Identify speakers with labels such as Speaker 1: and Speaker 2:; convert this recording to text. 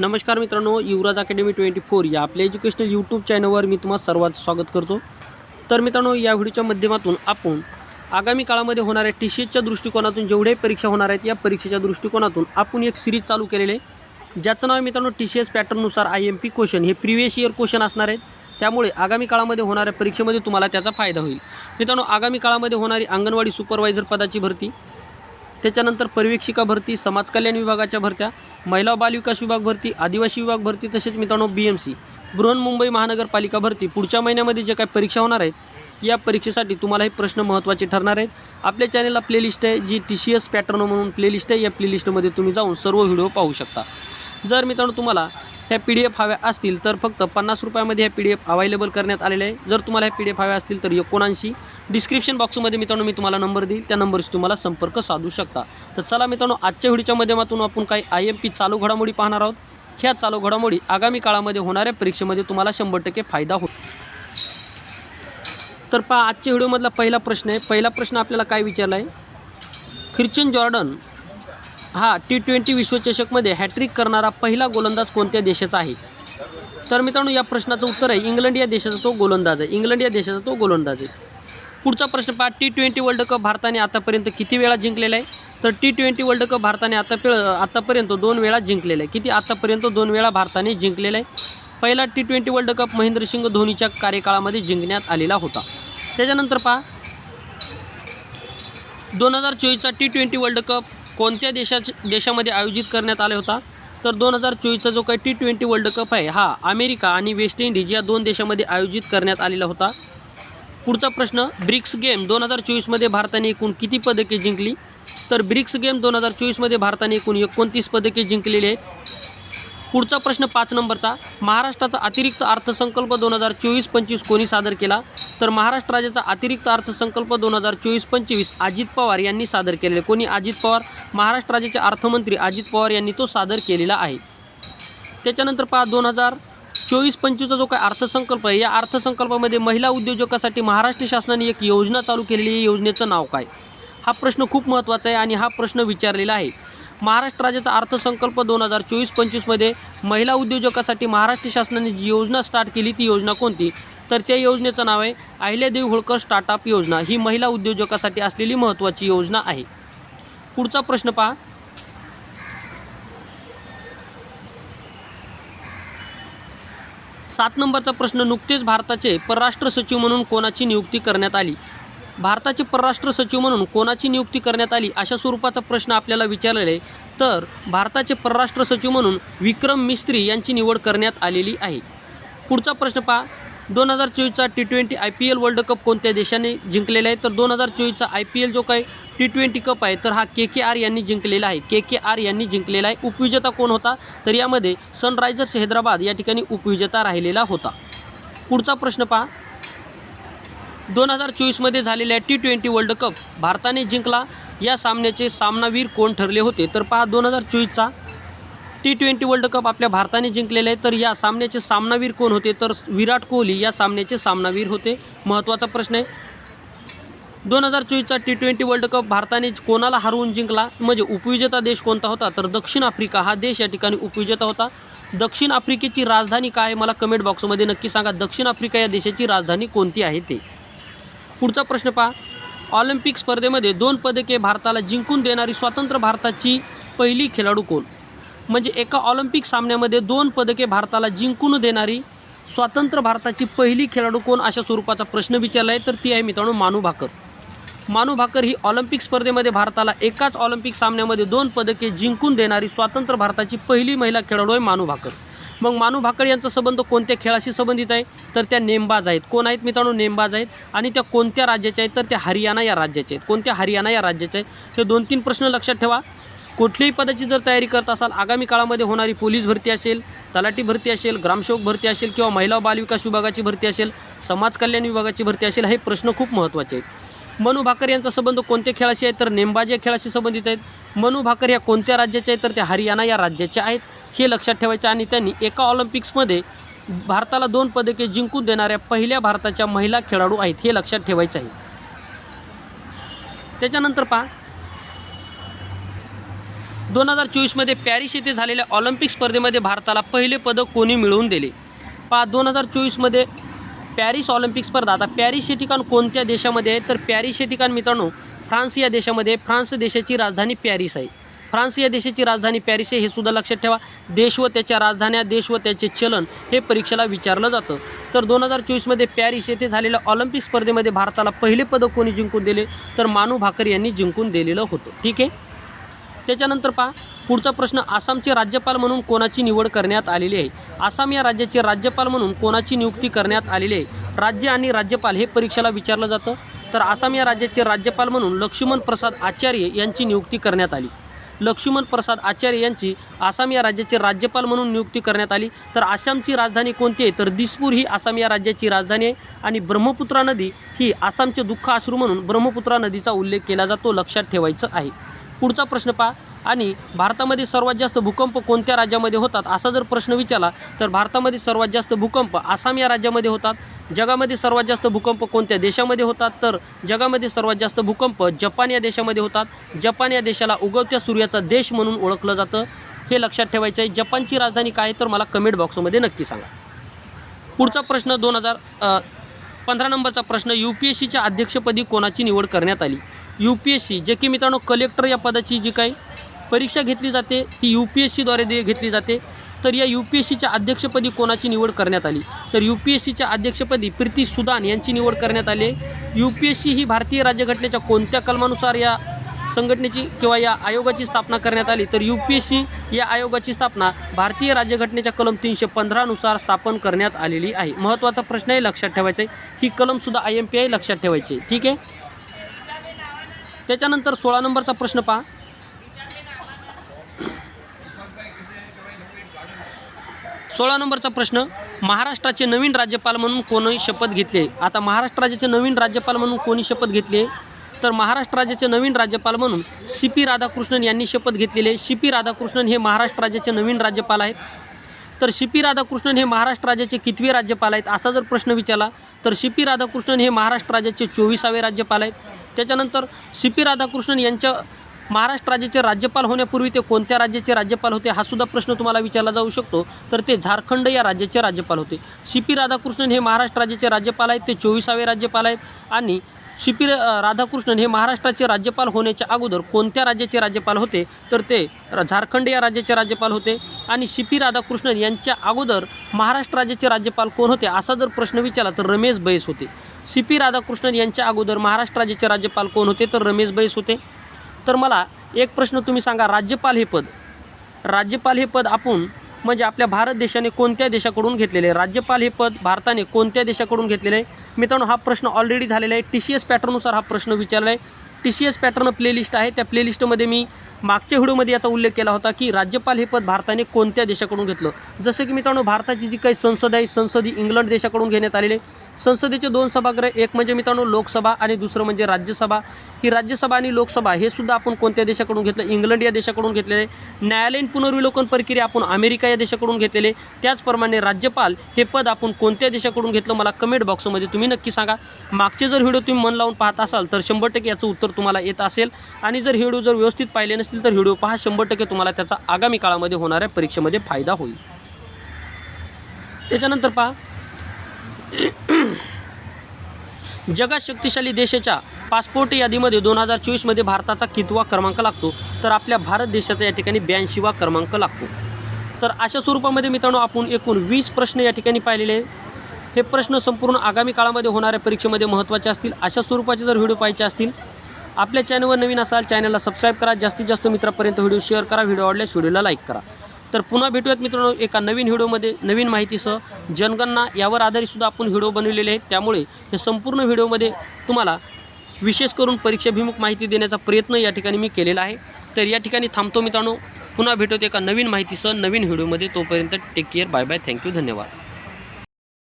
Speaker 1: नमस्कार मित्रांनो युवराज academy twenty four या आपल्या एज्युकेशनल यूट्यूब चॅनलवर मी तुम्हाला सर्वात स्वागत करतो. तर मित्रांनो या व्हिडिओच्या माध्यमातून आपण आगामी काळामध्ये होणाऱ्या टी सी एचच्या दृष्टिकोनातून जेवढ्याही परीक्षा होणार आहेत या परीक्षेच्या दृष्टिकोनातून आपण एक सिरीज चालू केलेली आहे. ज्याचं नाव आहे मित्रांनो टी सी एस पॅटर्ननुसार आय एम पी क्वेश्चन हे प्रिवियस इयर क्वेश्चन असणार आहेत. त्यामुळे आगामी काळामध्ये होणाऱ्या परीक्षेमध्ये तुम्हाला त्याचा फायदा होईल. मित्रांनो आगामी काळामध्ये होणारी अंगणवाडी सुपरवायझर पदाची भरती त्याच्यानंतर परिवेक्षिका भरती समाज कल्याण विभागाच्या भरत्या महिला बालविकास विभाग भरती आदिवासी विभाग भरती तसेच मित्रांनो बी एम सी बृहन्मुंबई महानगरपालिका भरती. पुढच्या महिन्यामध्ये जे काही परीक्षा होणार आहेत या परीक्षेसाठी तुम्हाला हे प्रश्न महत्त्वाचे ठरणार आहेत. आपल्या चॅनलला प्लेलिस्ट आहे जी टी सी एस पॅटर्न म्हणून प्लेलिस्ट आहे या प्लेलिस्टमध्ये तुम्ही जाऊन सर्व व्हिडिओ पाहू शकता. जर मित्रांनो तुम्हाला ह्या पी डी एफ हव्या असतील तर फक्त पन्नास रुपयामध्ये ह्या पी डी एफ अवेलेबल करण्यात आलेले आहे. जर तुम्हाला ह्या पी डी एफ हव्या असतील तर एकोणऐंशी. डिस्क्रिप्शन बॉक्समध्ये मित्रांनो मी तुम्हाला नंबर देईल. त्या नंबरशी तुम्हाला संपर्क साधू शकता. तर चला मित्रांनो आजच्या व्हिडिओच्या माध्यमातून आपण काही आय एम पी चालू घडामोडी पाहणार आहोत. ह्या चालू घडामोडी आगामी काळामध्ये होणाऱ्या परीक्षेमध्ये तुम्हाला शंभर टक्के फायदा होतो तर पहा आजच्या व्हिडिओमधला पहिला प्रश्न आहे. पहिला प्रश्न आपल्याला काय विचारला आहे? ख्रिश्चन जॉर्डन हा टी ट्वेंटी विश्वचषकमध्ये हॅट्रिक करणारा पहिला गोलंदाज कोणत्या देशाचा आहे? तर मित्रांनो या प्रश्नाचं उत्तर आहे. इंग्लंड या देशाचा तो गोलंदाज आहे. इंग्लंड या देशाचा तो गोलंदाज आहे. पुढचा प्रश्न पहा. टी ट्वेंटी वर्ल्ड कप भारताने आतापर्यंत किती वेळा जिंकलेला आहे? तर टी ट्वेंटी वर्ल्ड कप भारताने आता आतापर्यंत दोन वेळा जिंकलेला आहे. किती? आतापर्यंत दोन वेळा भारताने जिंकलेला आहे. पहिला T twenty world cup Mahendrasingh धोनीच्या कार्यकाळामध्ये जिंकण्यात आलेला होता. त्याच्यानंतर पहा. दोन हजार चोवीसचा टी ट्वेंटी वर्ल्ड कप कोणत्या देशाच्या देशामध्ये आयोजित करण्यात आला होता? तर दोन हजार चोवीसचा जो काही टी ट्वेंटी वर्ल्ड कप आहे हा अमेरिका आणि वेस्ट इंडिज या दोन देशामध्ये आयोजित करण्यात आलेला होता. पुढचा प्रश्न ब्रिक्स गेम दोन हजार चोवीसमध्ये भारताने एकूण किती पदके जिंकली? तर ब्रिक्स गेम दोन हजार चोवीसमध्ये भारताने एकूण एकोणतीस पदके जिंकलेली आहेत. पुढचा प्रश्न पाच नंबरचा. महाराष्ट्राचा अतिरिक्त अर्थसंकल्प दोन हजार चोवीस पंचवीस कोणी सादर केला? तर महाराष्ट्र राज्याचा अतिरिक्त अर्थसंकल्प दोन हजार चोवीस पंचवीस अजित पवार यांनी सादर केलेले. कोणी? अजित पवार. महाराष्ट्र राज्याचे अर्थमंत्री अजित पवार यांनी तो सादर केलेला आहे. त्याच्यानंतर पहा दोन हजार चोवीस पंचवीसचा जो काही अर्थसंकल्प आहे या अर्थसंकल्पामध्ये महिला उद्योजकासाठी महाराष्ट्र शासनाने एक योजना चालू केलेली आहे. योजनेचं नाव काय? हा प्रश्न खूप महत्त्वाचा आहे आणि हा प्रश्न विचारलेला आहे. महाराष्ट्र राज्याचा अर्थसंकल्प दोन हजार चोवीस पंचवीसमध्ये महिला उद्योजकासाठी महाराष्ट्र शासनाने जी योजना स्टार्ट केली ती योजना कोणती? तर त्या योजनेचं नाव आहे अहिल्यादेवी होळकर स्टार्टअप योजना. ही महिला उद्योजकासाठी असलेली महत्त्वाची योजना आहे. पुढचा प्रश्न पहा. सात नंबरचा प्रश्न नुकतेच भारताचे परराष्ट्र सचिव म्हणून कोणाची नियुक्ती करण्यात आली? भारताचे परराष्ट्र सचिव म्हणून कोणाची नियुक्ती करण्यात आली अशा स्वरूपाचा प्रश्न आपल्याला विचारलेला आहे तर भारताचे परराष्ट्र सचिव म्हणून विक्रम मिस्त्री यांची निवड करण्यात आलेली आहे. पुढचा प्रश्न पहा. दोन हजार चोवीसचा T twenty I P L world cup कोणत्या देशाने जिंकलेला आहे? तर दोन हजार चोवीसचा आय पी एल जो काही टी ट्वेंटी कप आहे तर हा के के आर यांनी जिंकलेला आहे. के के आर यांनी जिंकलेला आहे. उपविजेता कोण होता? तर यामध्ये सनरायझर्स हैदराबाद या ठिकाणी उपविजेता राहिलेला होता. पुढचा प्रश्न पहा. दोन हजार चोवीसमध्ये झालेल्या टी ट्वेंटी वर्ल्ड कप भारताने जिंकला. या सामन्याचे सामनावीर कोण ठरले होते? तर पहा दोन हजार चोवीसचा टी ट्वेंटी वर्ल्ड कप आपल्या भारताने जिंकलेला आहे. तर या सामन्याचे सामनावीर कोण होते? तर विराट कोहली या सामन्याचे सामनावीर होते. महत्त्वाचा प्रश्न आहे. दोन हजार चोवीसचा टी ट्वेंटी वर्ल्ड कप भारताने कोणाला हरवून जिंकला? म्हणजे उपविजेता देश कोणता होता? तर दक्षिण आफ्रिका. हा देश या ठिकाणी उपविजेता होता. दक्षिण आफ्रिकेची राजधानी काय आहे? मला कमेंट बॉक्समध्ये नक्की सांगा. दक्षिण आफ्रिका या देशाची राजधानी कोणती आहे ते? पुढचा प्रश्न पहा. ऑलिम्पिक स्पर्धेमध्ये दोन पदके भारताला जिंकून देणारी स्वतंत्र भारताची पहिली खेळाडू कोण? म्हणजे एका ऑलिम्पिक सामन्यामध्ये दोन पदके भारताला जिंकून देणारी स्वतंत्र भारताची पहिली खेळाडू कोण अशा स्वरूपाचा प्रश्न विचारला आहे तर ती आहे मित्रांनो मानू भाकर. मानू भाकर ही ऑलिम्पिक स्पर्धेमध्ये भारताला एकाच ऑलिम्पिक सामन्यामध्ये दोन पदके जिंकून देणारी स्वतंत्र भारताची पहिली महिला खेळाडू आहे मानू भाकर. मग मानू भाकड यांचा संबंध कोणत्या खेळाशी संबंधित आहे? तर त्या नेमबाज आहेत. कोण आहेत मित्रांनो? नेमबाज आहेत. आणि त्या कोणत्या राज्याच्या आहेत? तर त्या हरियाणा या राज्याच्या आहेत. कोणत्या हरियाणा या राज्याच्या आहेत? हे दोन तीन प्रश्न लक्षात ठेवा. कुठल्याही पदाची जर तयारी करत असाल आगामी काळामध्ये होणारी पोलीस भरती असेल तलाठी भरती असेल ग्रामसेवक भरती असेल किंवा महिला बालविकास विभागाची भरती असेल समाज कल्याण विभागाची भरती असेल हे प्रश्न खूप महत्त्वाचे आहेत. मनू भाकर यांचा संबंध कोणत्या खेळाशी आहे? तर नेमबाजी या खेळाशी संबंधित आहेत. मनू भाकर या कोणत्या राज्याच्या आहेत? तर त्या हरियाणा या राज्याच्या आहेत. हे लक्षात ठेवायचं आणि त्यांनी एका ऑलिम्पिक्समध्ये भारताला दोन पदके जिंकून देणाऱ्या पहिल्या भारताच्या महिला खेळाडू आहेत हे लक्षात ठेवायचं आहे. त्याच्यानंतर पहा. दोन हजार चोवीसमध्ये पॅरिस येथे झालेल्या ऑलिम्पिक स्पर्धेमध्ये भारताला पहिले पदक कोणी मिळवून दिले? पहा दोन हजार चोवीसमध्ये पॅरिस ऑलिम्पिक स्पर्धा. आता पॅरिस हे ठिकाण कोणत्या देशामध्ये आहे? तर पॅरिस हे ठिकाण मित्रांनो फ्रान्स या देशामध्ये फ्रान्स देशाची राजधानी पॅरिस आहे. फ्रान्स या देशाची राजधानी पॅरिस आहे हे सुद्धा लक्षात ठेवा. देश व त्याच्या राजधान्या देश व त्याचे चलन हे परीक्षेला विचारलं जातं. तर दोन हजार चोवीसमध्ये पॅरिस येथे झालेल्या ऑलिम्पिक स्पर्धेमध्ये भारताला पहिले पदक कोणी जिंकून दिले? तर मानू भाकर यांनी जिंकून दिलेलं होतं. ठीक आहे? त्याच्यानंतर पहा पुढचा प्रश्न आसामचे राज्यपाल म्हणून कोणाची निवड करण्यात आलेली आहे? आसाम या राज्याचे राज्यपाल म्हणून कोणाची नियुक्ती करण्यात आलेली आहे? राज्य आणि राज्यपाल हे परीक्षेला विचारलं जातं. तर आसाम या राज्याचे राज्यपाल म्हणून लक्ष्मण प्रसाद आचार्य यांची नियुक्ती करण्यात आली. लक्ष्मण प्रसाद आचार्य यांची आसाम या राज्याचे राज्यपाल म्हणून नियुक्ती करण्यात आली. तर आसामची राजधानी कोणती आहे? तर दिसपूर ही आसाम या राज्याची राजधानी आहे आणि ब्रह्मपुत्रा नदी ही आसामचे दुःख अश्रू म्हणून ब्रह्मपुत्रा नदीचा उल्लेख केला जातो लक्षात ठेवायचं आहे. पुढचा प्रश्न पहा. आणि भारतामध्ये सर्वात जास्त भूकंप कोणत्या राज्यामध्ये होतात? असा जर प्रश्न विचारला तर भारतामध्ये सर्वात जास्त भूकंप आसाम या राज्यामध्ये होतात. जगामध्ये सर्वात जास्त भूकंप कोणत्या देशामध्ये होतात? तर जगामध्ये सर्वात जास्त भूकंप जपान या देशामध्ये होतात. जपान या देशाला उगवत्या सूर्याचा देश म्हणून ओळखलं जातं. हे लक्षात ठेवायचं आहे. जपानची राजधानी काय तर मला कमेंट बॉक्समध्ये नक्की सांगा. पुढचा प्रश्न दोन हजार पंधरा नंबरचा प्रश्न यू पी एस सीच्या अध्यक्षपदी कोणाची निवड करण्यात आली? यू पी एस सी जे की मित्रांनो कलेक्टर या पदाची जी काही परीक्षा घेतली जाते ती यू पी एस सीद्वारे दे घेतली जाते. तर या यू पी एस सीच्या अध्यक्षपदी कोणाची निवड करण्यात आली? तर यू पी एस सीच्या अध्यक्षपदी प्रीती सुदान यांची निवड करण्यात आली. आहे यू पी एस सी ही भारतीय राज्यघटनेच्या कोणत्या कलमानुसार या संघटनेची किंवा या आयोगाची स्थापना करण्यात आली? तर यू पी एस सी या आयोगाची स्थापना भारतीय राज्यघटनेच्या कलम तीनशे पंधरानुसार स्थापन करण्यात आलेली आहे. महत्त्वाचा प्रश्न आहे लक्षात ठेवायचा आहे. ही कलमसुद्धा आय एम पी आय लक्षात ठेवायची आहे. ठीक आहे? त्याच्यानंतर सोळा नंबरचा प्रश्न पहा. सोळा नंबरचा प्रश्न महाराष्ट्राचे नवीन राज्यपाल म्हणून कोणी शपथ घेतली? आहे आता महाराष्ट्र राज्याचे नवीन राज्यपाल म्हणून कोणी शपथ घेतली? आहे तर महाराष्ट्र राज्याचे नवीन राज्यपाल म्हणून सी पी राधाकृष्णन यांनी शपथ घेतलेली आहे. सी पी राधाकृष्णन हे महाराष्ट्र राज्याचे नवीन राज्यपाल आहेत. तर सी पी राधाकृष्णन हे महाराष्ट्र राज्याचे कितवे राज्यपाल आहेत? असा जर प्रश्न विचारला तर सी पी राधाकृष्णन हे महाराष्ट्र राज्याचे चोवीसावे राज्यपाल आहेत. त्याच्यानंतर सी पी राधाकृष्णन यांच्या महाराष्ट्र राज्याचे राज्यपाल होण्यापूर्वी ते कोणत्या राज्याचे राज्यपाल होते हा सुद्धा प्रश्न तुम्हाला विचारला जाऊ शकतो. तर ते झारखंड या राज्याचे राज्यपाल होते. सी पी राधाकृष्णन हे महाराष्ट्र राज्याचे राज्यपाल आहेत ते चोवीसावे राज्यपाल आहेत आणि सी पी राधाकृष्णन हे महाराष्ट्राचे राज्यपाल होण्याच्या अगोदर कोणत्या राज्याचे राज्यपाल होते तर ते झारखंड या राज्याचे राज्यपाल होते आणि सी पी राधाकृष्णन यांच्या अगोदर महाराष्ट्र राज्याचे राज्यपाल कोण होते असा जर प्रश्न विचारला तर रमेश बैस होते. सी पी राधाकृष्णन यांच्या अगोदर महाराष्ट्र राज्याचे राज्यपाल कोण होते? तर रमेश बैस होते. तर मला एक प्रश्न तुम्ही सांगा राज्यपाल हे पद राज्यपाल हे पद आपण म्हणजे आपल्या भारत देशाने कोणत्या देशाकडून घेतलेले? आहे राज्यपाल हे पद भारताने कोणत्या देशाकडून घेतलेले आहे? मित्रांनो हा प्रश्न ऑलरेडी झालेला आहे. टी सी एस पॅटर्ननुसार हा प्रश्न विचारला आहे. T C S pattern playlist आहे. त्या प्लेलिस्टमध्ये मी मागच्या व्हिडिओमध्ये याचा उल्लेख केला होता की राज्यपाल हे पद भारताने कोणत्या देशाकडून घेतलं? जसं की मित्रांनो भारताची जी काही संसद आहे संसद ही इंग्लंड देशाकडून घेण्यात आलेली संसदेचे दोन सभागृह एक म्हणजे मित्रांनो लोकसभा आणि दुसरं म्हणजे राज्यसभा. ही राज्यसभा आणि लोकसभा हे सुद्धा आपण कोणत्या देशाकडून घेतलं? इंग्लंड या देशाकडून घेतलेले न्यायालयीन पुनर्विलोकन प्रक्रिया आपण अमेरिका या देशाकडून घेतलेले त्याचप्रमाणे राज्यपाल हे पद आपण कोणत्या देशाकडून घेतलं? मला कमेंट बॉक्समध्ये तुम्ही नक्की सांगा. मागचे जर व्हिडिओ तुम्ही मन लावून पाहत असाल तर शंभर टक्के याचं उत्तर तुम्हाला येत असेल. आणि जर व्हिडिओ जर व्यवस्थित पाहिले नसतील तर व्हिडिओ पहा. शंभर टक्के तुम्हाला त्याचा आगामी काळामध्ये होणाऱ्या परीक्षेमध्ये फायदा होईल. त्याच्यानंतर पहा. जगात शक्तिशाली देशाच्या पासपोर्ट यादीमध्ये दोन हजार चोवीसमध्ये भारताचा कितवा क्रमांक लागतो? तर आपल्या भारत देशाचा या ठिकाणी ब्याऐंशीवा क्रमांक लागतो. तर अशा स्वरूपामध्ये मित्रांनो आपण एकूण वीस प्रश्न या ठिकाणी पाहिलेले हे प्रश्न संपूर्ण आगामी काळामध्ये होणाऱ्या परीक्षेमध्ये महत्त्वाचे असतील. अशा स्वरूपाचे जर व्हिडिओ पाहायचे असतील आपल्या चॅनलवर नवीन असाल चॅनलला सबस्क्राईब करा. जास्तीत जास्त मित्रापर्यंत व्हिडिओ शेअर करा. व्हिडिओ आवडल्यास व्हिडिओला लाईक करा. तर पुन्हा भेटूयात मित्रांनो एका नवीन व्हिडिओमध्ये नवीन माहितीसह. जनगणना यावर आधारितसुद्धा आपण व्हिडिओ बनवलेले आहेत. त्यामुळे हे संपूर्ण व्हिडिओमध्ये तुम्हाला विशेष करून परीक्षाभिमुख माहिती देण्याचा प्रयत्न या ठिकाणी मी केलेला आहे. तर या ठिकाणी थांबतो मित्रांनो. पुन्हा भेटूत एका नवीन माहितीसह नवीन व्हिडिओमध्ये तोपर्यंत take care bye bye thank you धन्यवाद.